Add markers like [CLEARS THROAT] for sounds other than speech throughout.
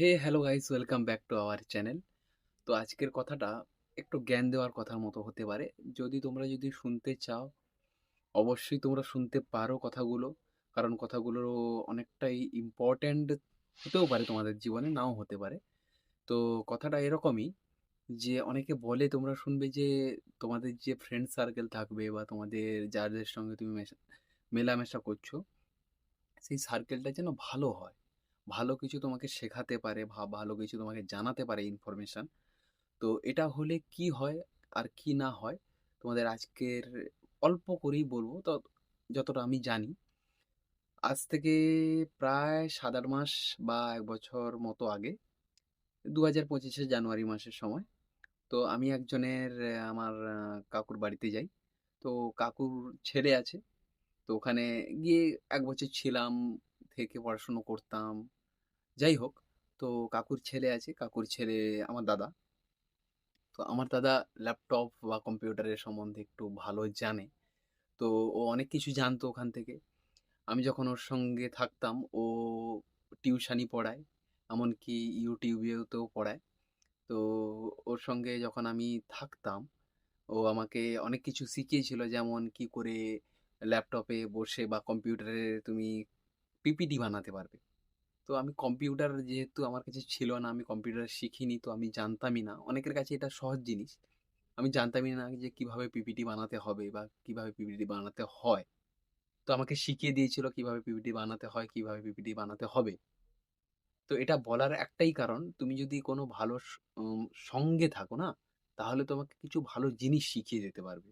Hey hello guys welcome back to our channel তো আজকের কথাটা একটু জ্ঞান দেওয়ার কথার মতো হতে পারে। যদি তোমরা যদি শুনতে চাও, অবশ্যই তোমরা শুনতে পারো কথাগুলো। কারণ কথাগুলো অনেকটাই ইম্পর্ট্যান্ট হতেও পারে তোমাদের জীবনে, নাও হতে পারে। তো কথাটা এরকমই যে, অনেকে বলে তোমরা শুনবে যে, তোমাদের যে ফ্রেন্ড সার্কেল থাকবে বা তোমাদের যাদের সঙ্গে তুমি মেশা- মেলামেশা করছ, সেই সার্কেলটা যেন ভালো হয়। ভালো কিছু তোমাকে শেখাতে পারে বা ভালো কিছু তোমাকে জানাতে পারে ইনফরমেশান তো এটা হলে কি হয় আর কি না হয়, তোমাদের আজকের অল্প করেই বলব। তো যতটা আমি জানি, আজ থেকে প্রায় সাত আট মাস বা এক বছর মতো আগে দু হাজার পঁচিশে জানুয়ারি মাসের সময়, তো আমি একজনের, আমার কাকুর বাড়িতে যাই। তো কাকুর ছেলে আছে, তো ওখানে গিয়ে এক বছর ছিলাম, থেকে পড়াশুনো করতাম। যাই হোক, তো কাকুর ছেলে আছে, কাকুর ছেলে আমার দাদা। তো আমার দাদা ল্যাপটপ বা কম্পিউটারের সম্বন্ধে একটু ভালো জানে। তো ও অনেক কিছু জানতো ওখান থেকে। আমি যখন ওর সঙ্গে থাকতাম, ও টিউশানি পড়ায়, এমনকি ইউটিউবেও পড়ায়। তো ওর সঙ্গে যখন আমি থাকতাম, ও আমাকে অনেক কিছু শিখিয়েছিল, যেমন কি করে ল্যাপটপে বসে বা কম্পিউটারে তুমি পিপিটি বানাতে পারবে। তো আমি কম্পিউটার যেহেতু আমার কাছে ছিল না, আমি কম্পিউটার শিখিনি, তো আমি জানতামই না। অনেকের কাছে এটা সহজ জিনিস। আমি জানতামই না যে কীভাবে পিপিটি বানাতে হবে বা কীভাবে পিপিটি বানাতে হয়। তো আমাকে শিখিয়ে দিয়েছিল কীভাবে পিপিটি বানাতে হয়, কীভাবে পিপিটি বানাতে হবে। তো এটা বলার একটাই কারণ, তুমি যদি কোনো ভালো সঙ্গে থাকো না, তাহলে তোমাকে কিছু ভালো জিনিস শিখিয়ে দিতে পারবে।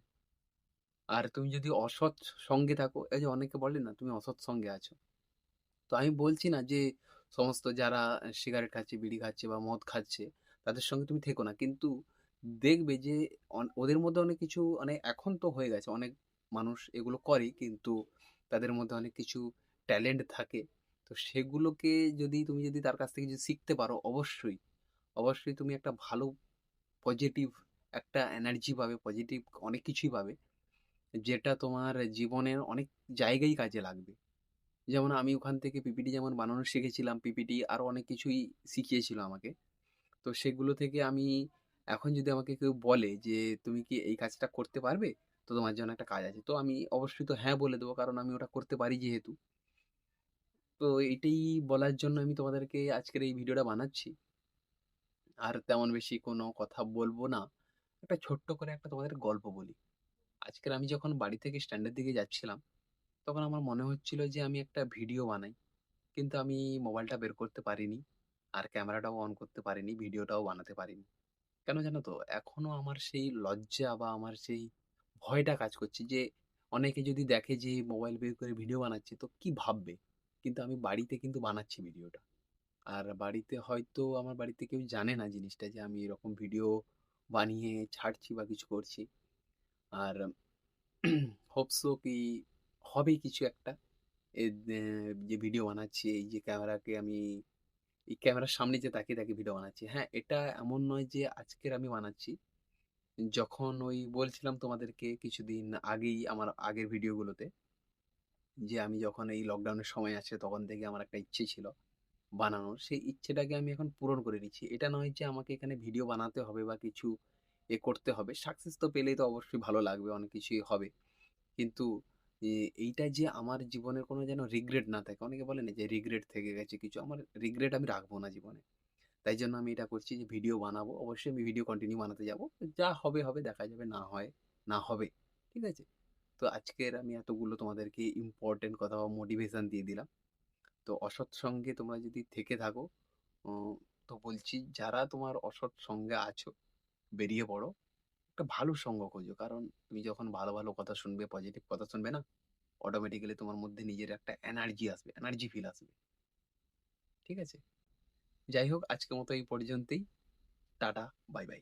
আর তুমি যদি অসৎ সঙ্গে থাকো, এই যে অনেকে বলে না, তুমি অসৎ সঙ্গে আছো। তো আমি বলছি না যে, সমস্ত যারা সিগারেট খাচ্ছে, বিড়ি খাচ্ছে বা মদ খাচ্ছে, তাদের সঙ্গে তুমি থেকো না। কিন্তু দেখবে যে ওদের মধ্যে অনেক কিছু মানে এখন তো হয়ে গেছে, অনেক মানুষ এগুলো করে, কিন্তু তাদের মধ্যে অনেক কিছু ট্যালেন্ট থাকে। তো সেগুলোকে যদি, তুমি যদি তার কাছ থেকে যদি শিখতে পারো, অবশ্যই অবশ্যই তুমি একটা ভালো পজিটিভ একটা এনার্জি পাবে পজিটিভ অনেক কিছুই পাবে, যেটা তোমার জীবনের অনেক জায়গায় কাজে লাগবে। যেমন আমি ওখান থেকে পিপিটি যেমন বানানো শিখেছিলাম পিপিটি আরও অনেক কিছুই শিখিয়েছিল আমাকে। তো সেগুলো থেকে আমি এখন যদি আমাকে কেউ বলে যে, তুমি কি এই কাজটা করতে পারবে? তো তোমার জন্য একটা কাজ আছে। তো আমি অবশ্যই তো হ্যাঁ বলে দেবো, কারণ আমি ওটা করতে পারি যেহেতু। তো এটাই বলার জন্য আমি তোমাদেরকে আজকের এই ভিডিওটা বানাচ্ছি। আর তেমন বেশি কোনো কথা বলব না। একটা ছোট্ট করে একটা তোমাদের গল্প বলি। আজকের আমি যখন বাড়ি থেকে স্ট্যান্ডের দিকে যাচ্ছিলাম তখন আমার মনে হচ্ছিল যে, আমি একটা ভিডিও বানাই। কিন্তু আমি মোবাইলটা বের করতে পারিনি আর ক্যামেরাটাও অন করতে পারিনি, ভিডিওটাও বানাতে পারিনি। কেন জানো তো? এখনও আমার সেই লজ্জা বা আমার সেই ভয়টা কাজ করছে যে, অনেকে যদি দেখে যে, মোবাইল বের করে ভিডিও বানাচ্ছে, তো কি ভাববে? কিন্তু আমি বাড়িতে কিন্তু বানাচ্ছি ভিডিওটা। আর বাড়িতে হয়তো আমার বাড়িতে কেউ জানে না জিনিসটা যে, আমি এরকম ভিডিও বানিয়ে ছাড়ছি বা কিছু করছি। আর [CLEARS THROAT] হোপসো কি হবে কিছু একটা। যে ভিডিও বানাচ্ছি, এই যে ক্যামেরাকে আমি, এই ক্যামেরার সামনে যে তাকিয়ে তাকিয়ে ভিডিও বানাচ্ছি। হ্যাঁ এটা এমন নয় যে আজকের আমি বানাচ্ছি। যখন ওই বলছিলাম তোমাদেরকে কিছুদিন আগেই আমার আগের ভিডিওগুলোতে যে আমি যখন এই লকডাউনের সময় আছে, তখন থেকে আমার একটা ইচ্ছে ছিল বানানোর। সেই ইচ্ছেটাকে আমি এখন পূরণ করে নিচ্ছি। এটা নয় যে আমাকে এখানে ভিডিও বানাতে হবে বা কিছু এ করতে হবে। সাকসেস তো পেলেই তো অবশ্যই ভালো লাগবে, অনেক কিছুই হবে। কিন্তু এইটা যে আমার জীবনের কোনো যেন রিগ্রেট না থাকে। অনেকে বলে না যে রিগ্রেট থেকে গেছে কিছু। আমার রিগ্রেট আমি রাখব না জীবনে। তাই জন্য আমি এটা করছি যে ভিডিও বানাবো। অবশ্যই আমি ভিডিও কন্টিনিউ বানাতে যাব। যা হবে হবে, দেখা যাবে, না হয়, না হবে। ঠিক আছে? তো আজকের আমি এতগুলো তোমাদেরকে ইম্পর্টেন্ট কথা বা মোটিভেশন দিয়ে দিলাম। তো অসৎ সঙ্গে তোমরা যদি থেকে থাকো তো বলছি যারা তোমার অসৎ সঙ্গে আছো, বেরিয়ে পড়ো। একটা ভালো সঙ্গ খোঁজো। কারণ তুমি যখন ভালো ভালো কথা শুনবে পজিটিভ কথা শুনবে না অটোমেটিক্যালি তোমার মধ্যে নিজের একটা এনার্জি আসবে এনার্জি ফিল আসবে। ঠিক আছে? যাই হোক, আজকের মতো এই পর্যন্তই। Tata bye bye